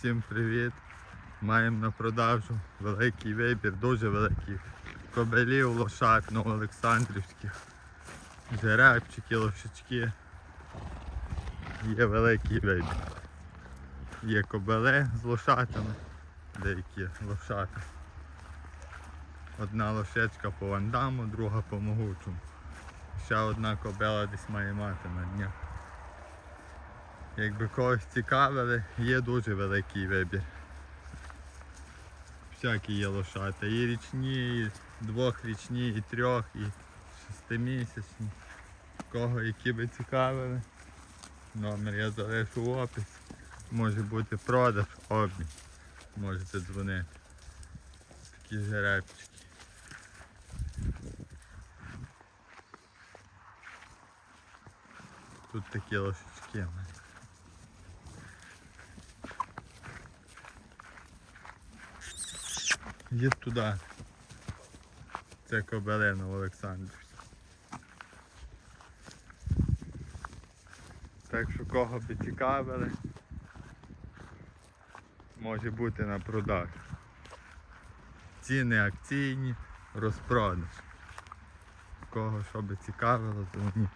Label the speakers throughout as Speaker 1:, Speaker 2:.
Speaker 1: Всім привіт! Маємо на продажу великий вибір, дуже великий. Кобелів, лошад новоолександрівських, жеребчики, лошачки. Є великий вибір. Є кобели з лошатами, деякі лошати. Одна лошечка по вандаму, друга по могучому. Ще одна кобела десь має мати на днях. Якби когось цікавили, є дуже великий вибір. Всякі є лошата. І річні, і двохрічні, і трьох, і шестимісячні. Кого які би цікавили. Номер я залишу в опис. Може бути продаж, обмін. Можете дзвонити. Такі жеребчики. Тут такі лошечки. в мене. Їдь туди. Це кобелина в Олександрівську. Так що кого би цікавили, може бути на продаж. Ціни акційні, розпродаж. Кого що би цікавило, дзвоніть.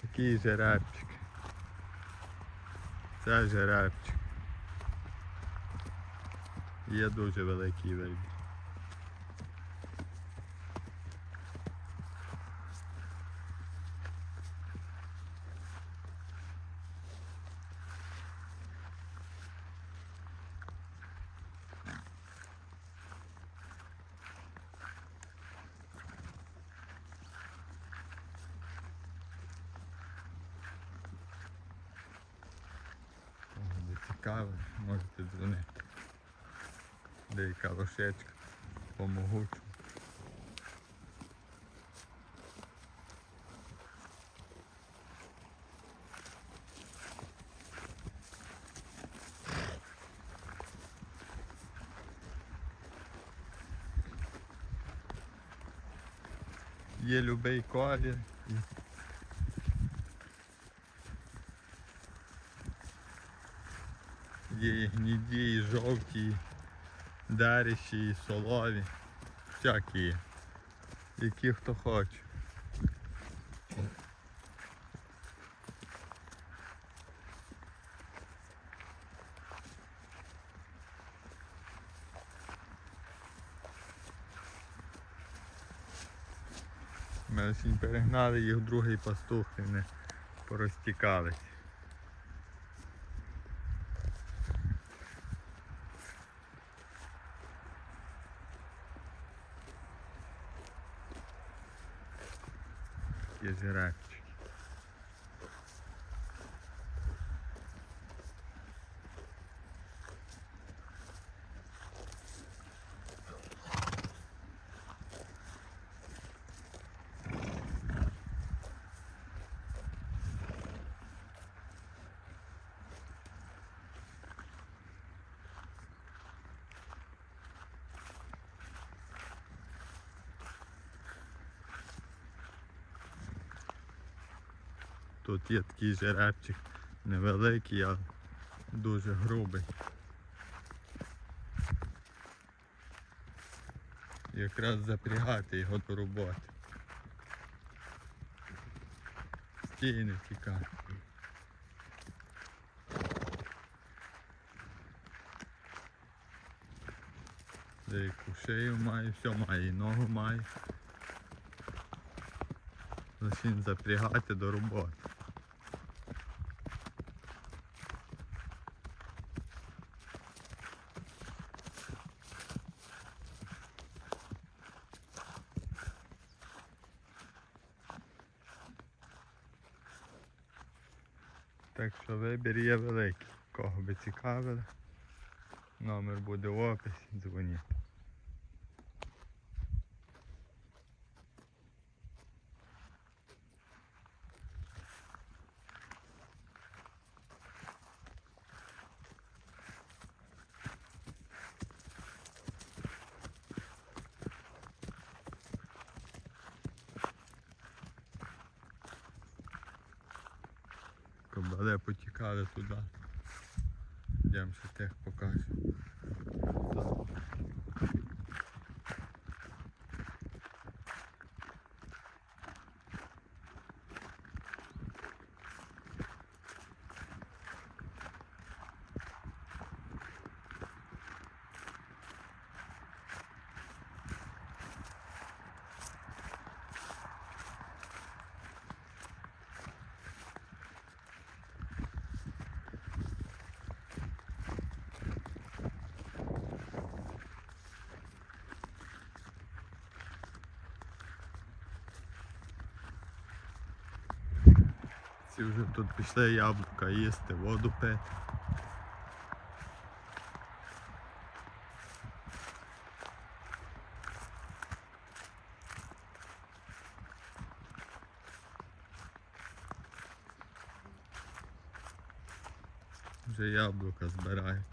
Speaker 1: Такий жеребчик. Це жеребчик. Є дуже великий вибір. Кого буде цікаво, можете дзвонити. Деяка лошечка помогучу. Є любий колір. Є і гніді, і жовті, даріші, солові. Всякі. Які хто хоче. Ми перегнали їх другий пастух і не порозтікались. Є жеребчики. Тут є такий жеребчик невеликий, а дуже грубий. Якраз запрягати його до роботи. Стій не тікай. Деяку шию має, все має, і ногу має. Лише запрягати до роботи. Так що вибір є великий. Кого би цікавили, номер буде в описі, дзвоніть. Кабали потікали туди. Йдемо ще тих покажу. Ці вже тут пішли яблука їсти, воду пити. Вже яблука збирають.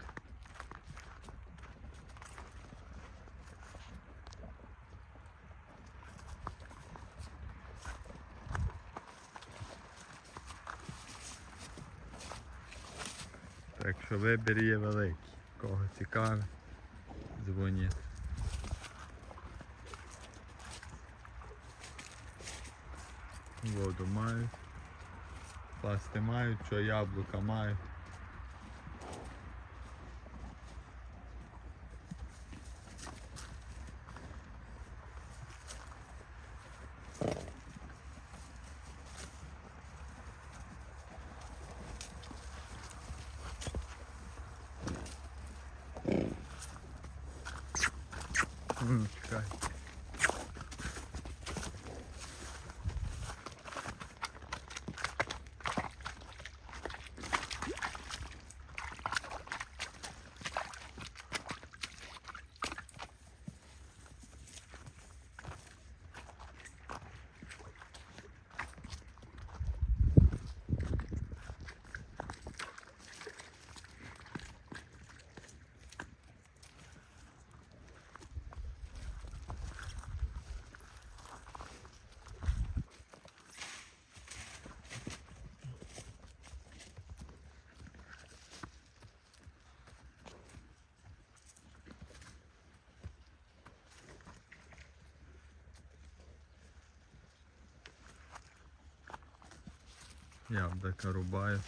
Speaker 1: Так що вибір є великий. Кого цікавить, дзвоніть. Воду мають. Пласти мають, що яблука мають. Яблука рубаю.